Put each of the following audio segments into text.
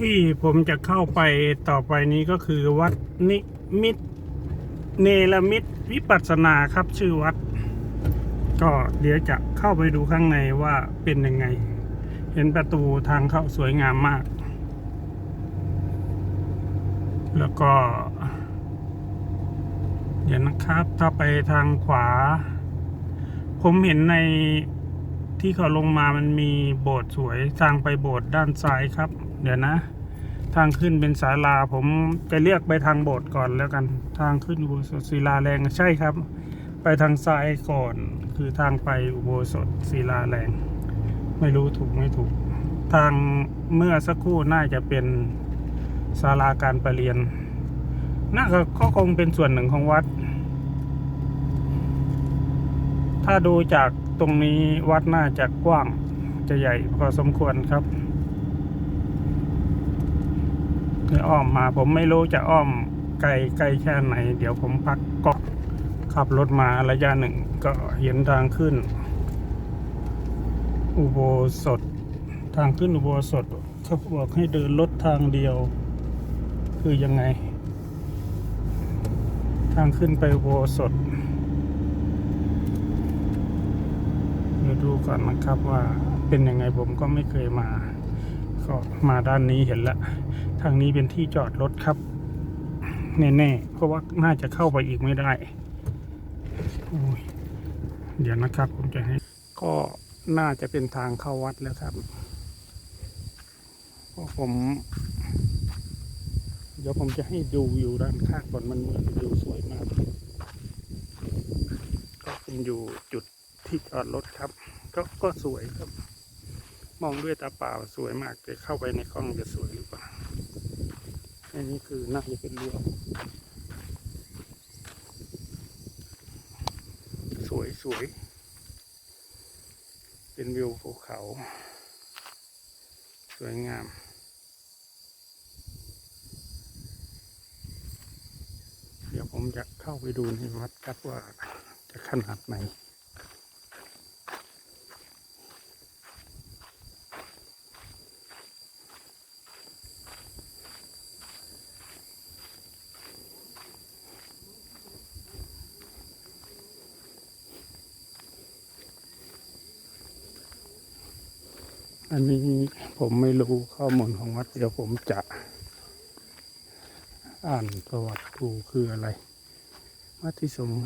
ที่ผมจะเข้าไปต่อไปนี้ก็คือวัดนิมิตเนรมิตวิปัสสนาครับชื่อวัด ก็เดี๋ยวจะเข้าไปดูข้างในว่าเป็นยังไง เห็นประตูทางเข้าสวยงามมาก แล้วก็ เดี๋ยวนะครับ ถ้าไปทางขวา ผมเห็นในที่เขาลงมามันมีโบสถ์สวยทางไปโบสถ์ด้านซ้ายครับ เดี๋ยวนะ ทางขึ้นเป็นศาลา ผมจะเรียกไปทางโบสถ์ก่อนแล้วกันทางขึ้นอุโบสถศิลาแรงใช่ครับ ไปทางซ้ายก่อนคือทางไปอุโบสถศิลาแรง ไม่รู้ถูกไม่ถูก ทางเมื่อสักครู่น่าจะเป็นศาลาการประเรียนน่าจะก็คงเป็นส่วนหนึ่งของวัด ถ้าดูจากตรงนี้วัดน่าจะกว้างจะใหญ่พอสมควรครับ นี่อ้อมมา ผมไม่รู้จะอ้อมไกลไกลแค่ไหน เดี๋ยวผมพักกาะขับรถมาระยะหนึ่งก็เห็นทางขึ้น อุโบสถ ทางขึ้นอุโบสถเขาบอกให้เดินรถทางเดียว คือยังไง ทางขึ้นไปอุโบสถเดี๋ยวดูก่อนนะครับว่าเป็นยังไงผมก็ไม่เคยมา ก็มาด้านนี้เห็นแล้วทางนี้เป็นที่จอดรถครับ แน่ๆ เพราะว่าน่าจะเข้าไปอีกไม่ได้เดี๋ยวนะครับผมจะให้ ก็น่าจะเป็นทางเข้าวัดแล้วครับเพราะผม เดี๋ยวผมจะให้ดูวิวด้านข้างก่อนมันเหมือนวิวสวยมาก ก็เป็นอยู่จุดที่จอดรถครับ ก็ก็สวยครับ มองด้วยตาเปล่าสวยมากแต่เข้าไปในกล้องจะสวยหรือเปล่าอันนี้คือน่าจะเป็นเรือสวยสวย เป็นวิวภูเขา สวยงาม เดี๋ยวผมจะเข้าไปดูในวัดครับว่าจะขนาดไหน อันนี้ผมไม่รู้ข้อมูลของวัดเดี๋ยวผมจะ อ่านประวัติดูคืออะไรวัดที่สงฆ์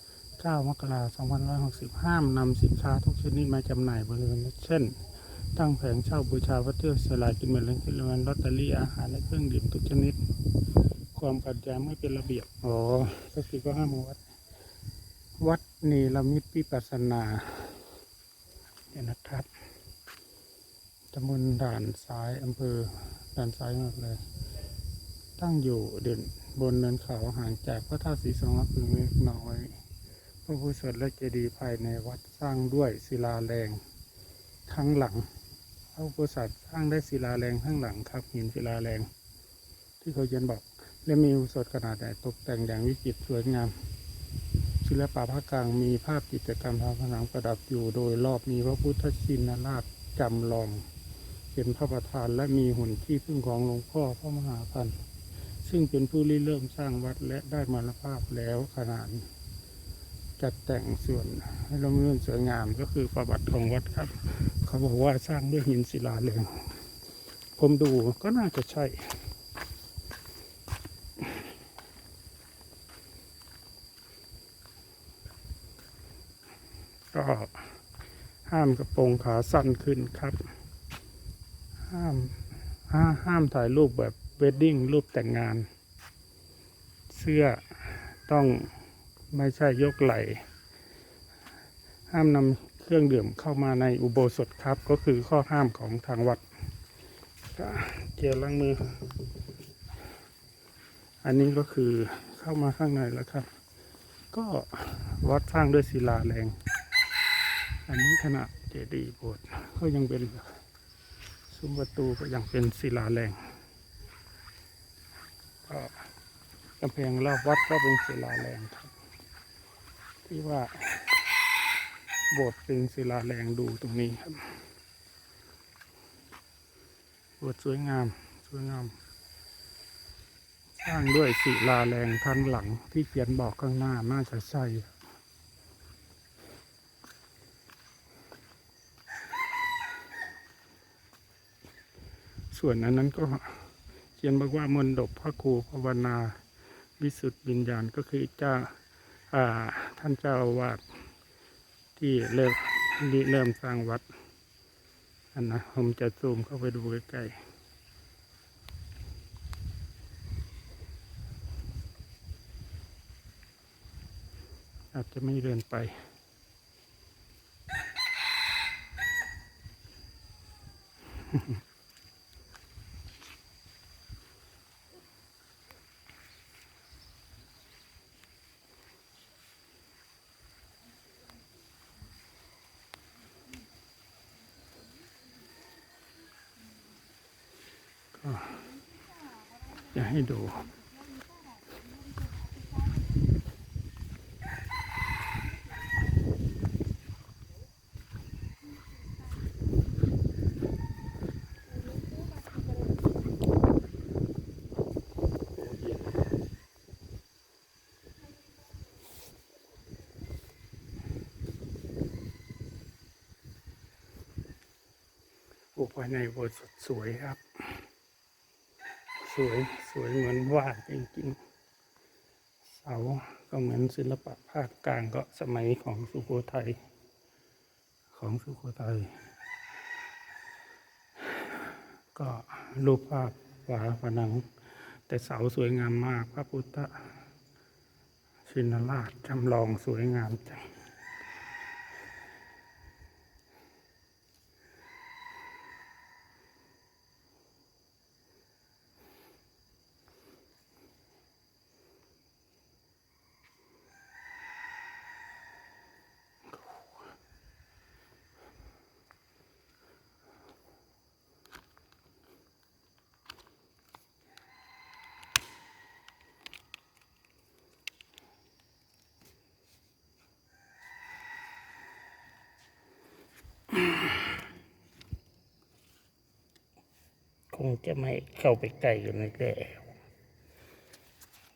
9มกราคม2560 ห้ามนำสินค้าทุกชนิดมาจำหน่ายบริเวณเช่น ตั้งแผงเช่าบูชาวัตถุสลายกินแบ่งเลนกินรางวัลลอตเตอรี่อาหารและเครื่องดื่มทุกชนิด ความขัดแย้งไม่เป็นระเบียบ อ๋อ ก็คือก็ห้ามวัด วัดเนรมิตวิปัสสนาเนี่ยนะครับ ตำบลด่านซ้ายอำเภอด่านซ้ายหมดเลย ตั้งอยู่เด่นบนเนินเขาห่างจากพระธาตุศรีสองรักเพียงเล็กน้อยพระพุทธสดและเจดีย์ภายในวัดสร้างด้วยศิลาแรงทั้งหลังพระพุทธสัตว์สร้างได้ศิลาแรงทั้งหลังครับหินศิลาแรง ที่เขาเขียนบอกและมีอุโบสถขนาดใหญ่ตกแต่งอย่างวิจิตรสวยงามศิลปะภาคกลางมีภาพจิตรกรรมทางผนังประดับอยู่โดยรอบมีพระพุทธชินราชจำลอง เป็นพระประธานและมีหุ่นที่พึ่งของหลวงพ่อพระมหาพันธ์ซึ่งเป็นผู้ริเริ่มสร้างวัดและได้มรณภาพแล้วขนาดจัดแต่งส่วนให้ร่มรื่นสวยงามก็คือประวัติของวัดครับ เขาบอกว่าสร้างด้วยหินศิลาแรงผมดูก็น่าจะใช่ ก็ห้ามกระโปรงขาสั้นขึ้นครับ ห้ามห้าห้ามถ่ายรูปแบบเวดดิ้งรูปแต่งงาน เสื้อต้องไม่ใช่ยกไหล่ห้ามนำเครื่องดื่มเข้ามาในอุโบสถครับ ก็คือข้อห้ามของทางวัดก็เจลล้างมือ อันนี้ก็คือเข้ามาข้างในแล้วครับ ก็วัดสร้างด้วยศิลาแรง อันนี้ขณะเจดีย์โบสถ์ก็ยังเป็น ซุ้มประตูก็ยังเป็นศิลาแรงก็กำแพงรอบวัดก็เป็นศิลาแรงครับ ที่ว่าโบสถ์เป็นศิลาแรงดูตรงนี้ครับโบสถ์สวยงามสวยงาม สร้างด้วยศิลาแรงทั้งหลังที่เขียนบอกข้างหน้าน่าจะใช่ ส่วนอันนั้นก็เขียนบอกว่ามนดบพระครูภาวนาวิสุทธิวิญญาณก็คือเจ้าอ่าท่านเจ้าอาวาสที่เริ่มเริ่มสร้างวัดอันนะผมจะซูมเข้าไปดูใกล้ๆอาจจะไม่เดินไปจ ให้ดูโอ้ภายในโบสถ์สวยครับ วยสวยเหมือนวาดจริงๆ เสาก็เหมือนศิลปะภาคกลางก็สมัยของสุโขทัยของสุโขทัยก็รูปภาพฝาผนัง แต่เสาสวยงามมากพระพุทธชินราชจำลองสวยงามจัง คงจะไม่เข้าไปใกล้อยู่ในแก่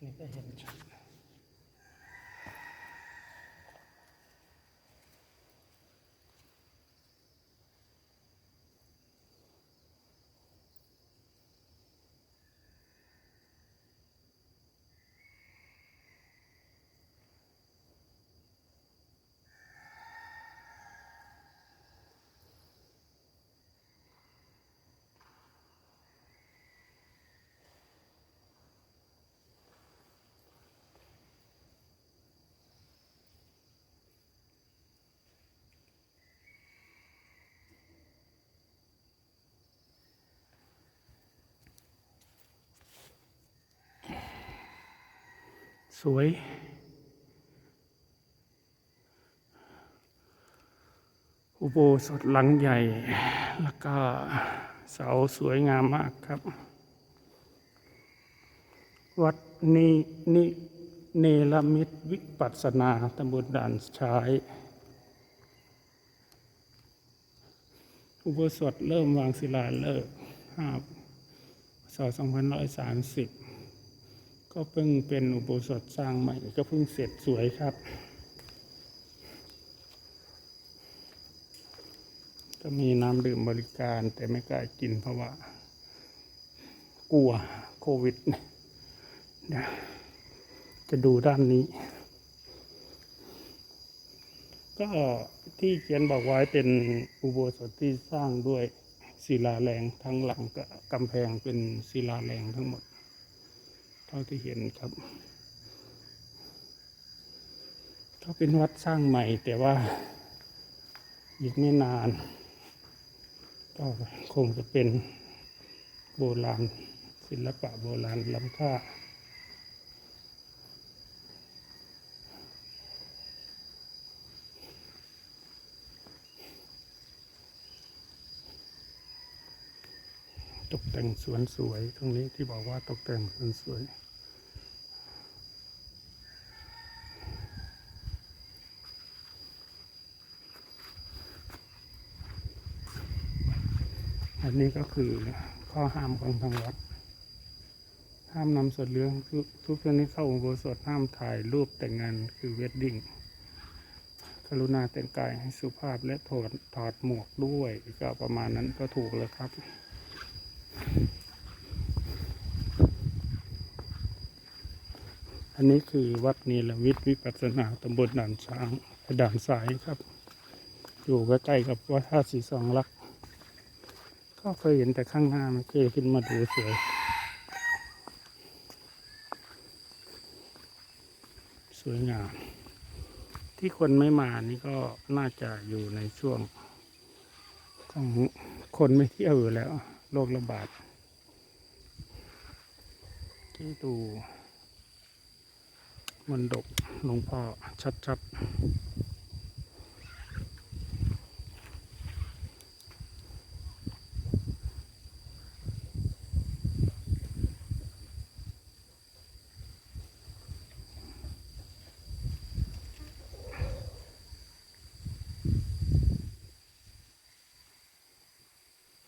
นี่ก็เห็นชัด สวย อุโบสถหลังใหญ่ แล้วก็เสาสวยงามมากครับ วัดนีนิเนรมิตวิปัสสนาตำบลด่านชายอุโบสถเริ่มวางศิลาฤกษ์ห้าศ2530 ก็เพิ่งเป็นอุโบสถสร้างใหม่ ก็เพิ่งเสร็จสวยครับ ก็มีน้ำดื่มบริการแต่ไม่กล้ากินเพราะว่า กลัวโควิดจะดูด้านนี้ ก็ที่เขียนบอกไว้เป็นอุโบสถที่สร้างด้วยศิลาแรงทั้งหลังกับกำแพงเป็นศิลาแรงทั้งหมด ท่าที่เห็นครับก็เป็นวัดสร้างใหม่ แต่ว่าอีกไม่นาน ก็คงจะเป็นโบราณ ศิลปะโบราณล้ำค่าตกแต่งสวนสวย ตรงนี้ที่บอกว่าตกแต่งสวนสวย นี้ก็คือข้อห้ามของทางวัด ห้ามนำสดเหลืองทุกทุกชนิดเข้าอุโบสถห้ามถ่ายรูปแต่งงานคือเวดดิ้งกรุณาแต่งกายให้สุภาพและถอดถอดหมวกด้วยก็ประมาณนั้นก็ถูกแล้วครับอันนี้คือวัดนีลวิทย์วิปัสสนาตำบลด่านช้างด่านสายครับ อยู่ใกล้ๆกับวัดท่าสีสองลักษ ก็เคยเห็นแต่ข้างหน้าไม่เคยขึ้นมาดูสวยสวยงาม ที่คนไม่มานี่ก็น่าจะอยู่ในช่วงของคนไม่เที่ยวอยู่แล้วโรคระบาดที่ดูมันดกหลวงพ่อชัดๆ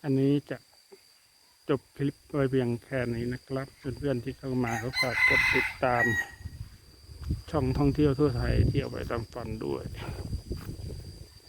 อันนี้จะจบคลิปไว้เพียงแค่นี้นะครับเพื่อนๆที่เข้ามาเขาฝากกดติดตาม ช่องท่องเที่ยวทั่วไทยเที่ยวไปตามฝันด้วย